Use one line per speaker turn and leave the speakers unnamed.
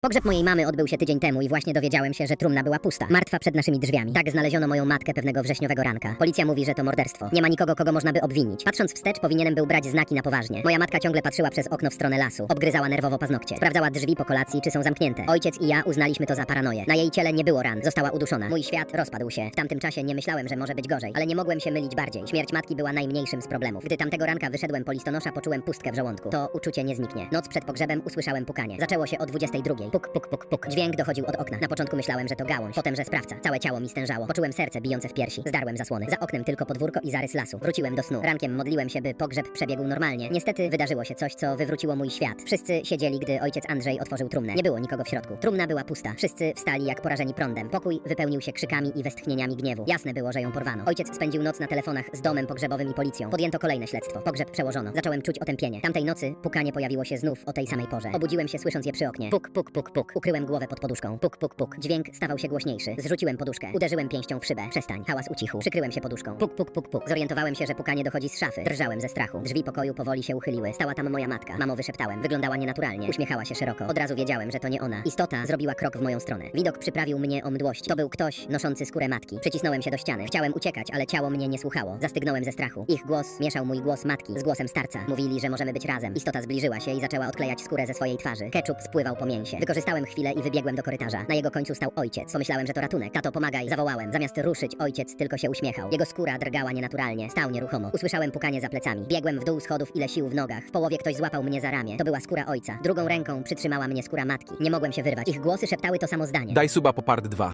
Pogrzeb mojej mamy odbył się tydzień temu i właśnie dowiedziałem się, że trumna była pusta. Martwa przed naszymi drzwiami. Tak znaleziono moją matkę pewnego wrześniowego ranka. Policja mówi, że to morderstwo. Nie ma nikogo, kogo można by obwinić. Patrząc wstecz, powinienem był brać znaki na poważnie. Moja matka ciągle patrzyła przez okno w stronę lasu. Obgryzała nerwowo paznokcie. Sprawdzała drzwi po kolacji, czy są zamknięte. Ojciec i ja uznaliśmy to za paranoję. Na jej ciele nie było ran. Została uduszona. Mój świat rozpadł się. W tamtym czasie nie myślałem, że może być gorzej, ale nie mogłem się mylić bardziej. Śmierć matki była najmniejszym z problemów. Gdy tamtego ranka wyszedłem po listonosza, poczułem pustkę w żołądku. To uczucie nie zniknie. Noc przed pogrzebem usłyszałem pukanie. Zaczęło się o 22. Puk, puk, puk, puk. Dźwięk dochodził od okna. Na początku myślałem, że to gałąź, potem, że sprawca. Całe ciało mi stężało. Poczułem serce bijące w piersi. Zdarłem zasłony. Za oknem tylko podwórko i zarys lasu. Wróciłem do snu. Rankiem modliłem się, by pogrzeb przebiegł normalnie. Niestety wydarzyło się coś, co wywróciło mój świat. Wszyscy siedzieli, gdy ojciec Andrzej otworzył trumnę. Nie było nikogo w środku. Trumna była pusta. Wszyscy wstali jak porażeni prądem. Pokój wypełnił się krzykami i westchnieniami gniewu. Jasne było, że ją porwano. Ojciec spędził noc na telefonach z domem pogrzebowym i policją. Podjęto kolejne śledztwo. Pogrzeb przełożono. Zacząłem czuć otępienie. Tamtej nocy pukanie pojawiło się znów o tej samej porze. Obudziłem się słysząc je przy oknie. Puk, puk, puk, puk. Ukryłem głowę pod poduszką. Puk, puk, puk. Dźwięk stawał się głośniejszy. Zrzuciłem poduszkę. Uderzyłem pięścią w szybę. Przestań. Hałas ucichł. Przykryłem się poduszką. Puk, puk, puk, puk. Zorientowałem się, że pukanie dochodzi z szafy. Drżałem ze strachu. Drzwi pokoju powoli się uchyliły. Stała tam moja matka. Mamo wyszeptałem. Wyglądała nienaturalnie. Uśmiechała się szeroko. Od razu wiedziałem, że to nie ona. Istota zrobiła krok w moją stronę. Widok przyprawił mnie o mdłość. To był ktoś noszący skórę matki. Przycisnąłem się do ściany. Chciałem uciekać, ale ciało mnie nie słuchało. Zastygnąłem ze strachu. Ich głos mieszał mój głos matki z głosem starca. Mówili, że możemy być razem. Istota zbliżyła się i zaczęła odklejać skórę ze swojej twarzy. Ketchup spływał po mięsie. Wykorzystałem chwilę i wybiegłem do korytarza. Na jego końcu stał ojciec. Pomyślałem, że to ratunek. Tato, pomagaj. Zawołałem. Zamiast ruszyć, ojciec tylko się uśmiechał. Jego skóra drgała nienaturalnie. Stał nieruchomo. Usłyszałem pukanie za plecami. Biegłem w dół schodów ile sił w nogach. W połowie ktoś złapał mnie za ramię. To była skóra ojca. Drugą ręką przytrzymała mnie skóra matki. Nie mogłem się wyrwać. Ich głosy szeptały to samo zdanie.
Daj suba po part 2.